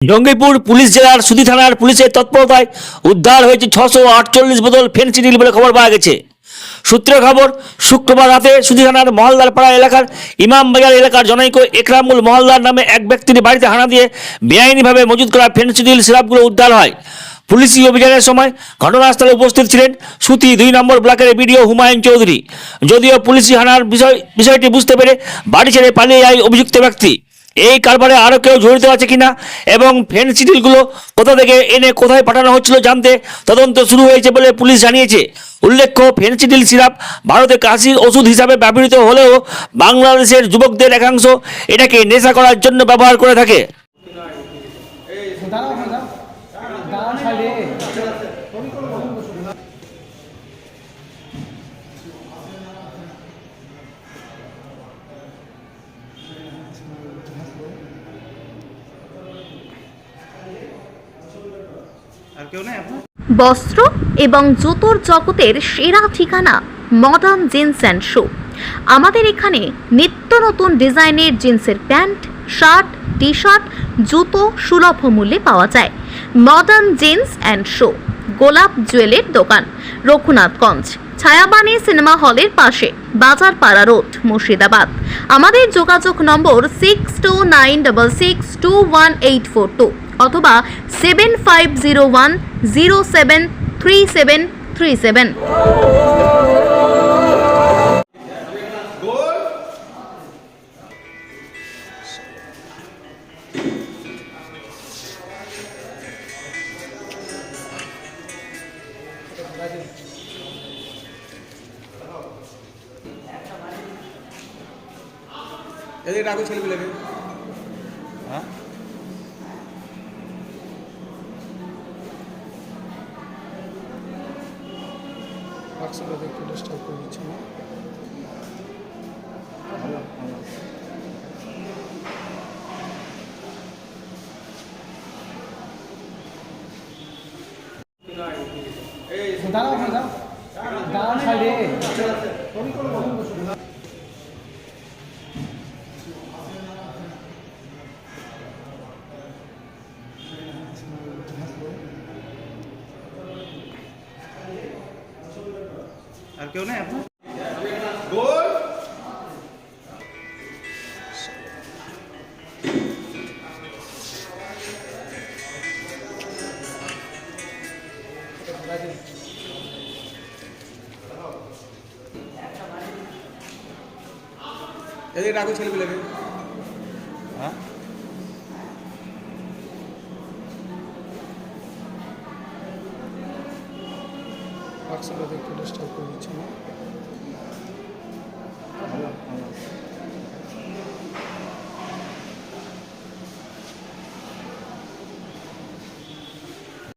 Jangipur police জেলার সুদি থানার পুলিশের তৎপরতায় উদ্ধার হয়েছে ছশো আটচল্লিশ বোতল ফেন্সিডিল বলে খবর পাওয়া গেছে। সূত্রের খবর, শুক্রবার রাতে সুদি থানার মহলদার পাড়া এলাকার ইমামবাজার এলাকার জনৈক একরামুল মহলদার নামে এক ব্যক্তির বাড়িতে হানা দিয়ে বেআইনিভাবে মজুত করা ফেন্সিডিল সিরাপগুলো উদ্ধার হয়। পুলিশি অভিযানের সময় ঘটনাস্থলে উপস্থিত ছিলেন সুতি দুই নম্বর ব্লকের বিডিও হুমায়ুন চৌধুরী। যদিও পুলিশি হানার বিষয় বিষয়টি বুঝতে পেরে বাড়ি ছেড়ে পালিয়ে যায় অভিযুক্ত ব্যক্তি। এই কারবারে আরও কেউ জড়িত আছে কিনা? এবং ফেন্সিডিলগুলো কোথা থেকে এনে কোথায় পাঠানো হচ্ছিল জানতে তদন্ত শুরু হয়েছে বলে পুলিশ জানিয়েছে। উল্লেখ্য ফেন্সিডিল সিরাপ ভারতে কাশির ওষুধ হিসাবে ব্যবহৃত হলেও বাংলাদেশের যুবকদের একাংশ এটাকে নেশা করার জন্য ব্যবহার করে থাকে। বস্ত্র এবং জুতোর জগতের সেরা ঠিকানা মডার্ন জিন্স অ্যান্ড শু আমাদের এখানে নিত্য নতুন ডিজাইনের জিন্সের প্যান্ট, শার্ট টি শার্ট জুতো সুলভ মূল্যে পাওয়া যায়। মডার্ন জিন্স অ্যান্ড শু গোলাপ জুয়েলের দোকান, রঘুনাথগঞ্জ। ছায়াবাণী সিনেমা হলের পাশে বাজার পাড়া রোড মুর্শিদাবাদ। আমাদের যোগাযোগ number six two nine double six two one eight four two অথবা seven five zero one zero seven three seven three seven এদিকে ডাকো হ্যাঁ? বাক্সটাতে একটু ডিস্টার্ব করে দিচ্ছি না দাঁড়াও দাঁড়াও। দাঁড়াও সাইডে আর কেউ নেই আপনার? এদিকে ডাকো ছেলেগুলোকে রাখছি একটু ডিস্টার্ব করে দিচ্ছি না